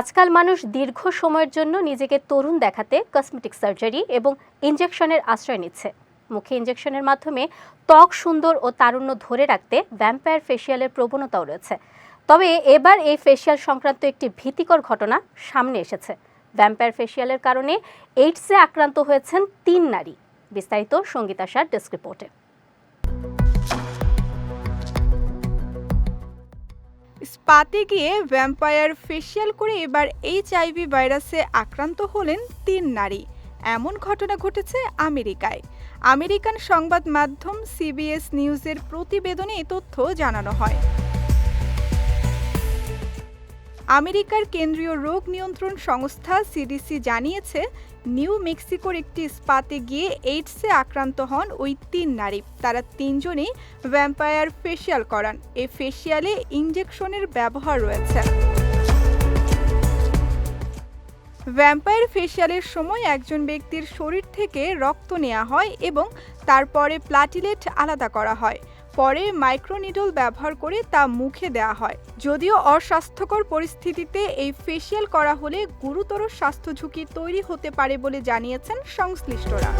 আজকাল মানুষ দীর্ঘ সময়ের জন্য নিজেকে তরুণ দেখাতে কসমেটিক সার্জারি এবং ইনজেকশনের আশ্রয় নিচ্ছে। মুখে ইনজেকশনের মাধ্যমে ত্বক সুন্দর ও তারুণ্য ধরে রাখতে ভ্যাম্পায়ার ফেসিয়ালের প্রবণতাও রয়েছে। তবে এবার এই ফেসিয়াল সংক্রান্ত একটি ভীতিকর ঘটনা সামনে এসেছে। ভ্যাম্পায়ার ফেসিয়ালের কারণে এইডসে আক্রান্ত হয়েছেন তিন নারী। বিস্তারিত সঙ্গীতাশার ডেস্ক রিপোর্টে। স্পাতে গিয়ে ভ্যাম্পায়ার ফেসিয়াল করে এবার এইচআইভি ভাইরাসে আক্রান্ত হলেন তিন নারী। এমন ঘটনা ঘটেছে আমেরিকায়। আমেরিকান সংবাদ মাধ্যম সিবিএস নিউজের প্রতিবেদনে এ তথ্য জানানো হয়। আমেরিকার কেন্দ্রীয় রোগ নিয়ন্ত্রণ সংস্থা সিডিসি জানিয়েছে, নিউ মেক্সিকোর একটি স্পাতে গিয়ে এইডসে আক্রান্ত হন ওই তিন নারী। তারা তিনজনেই ভ্যাম্পায়ার ফেসিয়াল করান। এই ফেসিয়ালে ইঞ্জেকশনের ব্যবহার রয়েছে। ভ্যাম্পায়ার ফেসিয়ালের সময় একজন ব্যক্তির শরীর থেকে রক্ত নেওয়া হয় এবং তারপরে প্লাটিলেট আলাদা করা হয়। পরে মাইক্রোনিডল ব্যবহার করে তা মুখে দেওয়া হয়। যদিও অস্বাস্থ্যকর পরিস্থিতিতে এই ফেসিয়াল করা হলে গুরুতর স্বাস্থ্য ঝুঁকি তৈরি হতে পারে বলে জানিয়েছেন সংশ্লিষ্টরা।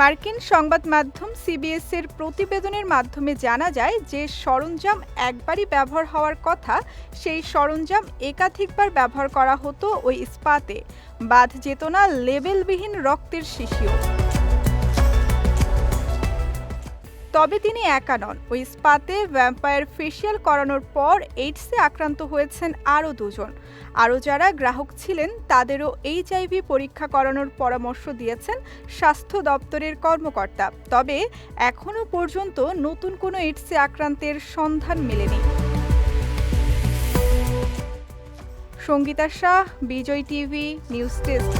মার্কিন সংবাদ মাধ্যম সিবিএস এর প্রতিবেদনের মাধ্যমে জানা যায় যে সরঞ্জাম একবারই ব্যবহার হওয়ার কথা, সেই সরঞ্জাম একাধিকবার ব্যবহার করা হতো ওই স্পাতে। বাদ যেত না লেবেলবিহীন রক্তের শিশিও তবে তিনি একা নন। ওই স্পাতে ভ্যাম্পায়ার ফেসিয়াল করানোর পর এইডসে আক্রান্ত হয়েছেন আরও দুজন। আরও যারা গ্রাহক ছিলেন, তাদেরও এইচআইভি পরীক্ষা করানোর পরামর্শ দিয়েছেন স্বাস্থ্য দপ্তরের কর্মকর্তা। তবে এখনও পর্যন্ত নতুন কোনো এইডসে আক্রান্তের সন্ধান মেলেনি। Sangeeta Shah, Vijay TV, news desk.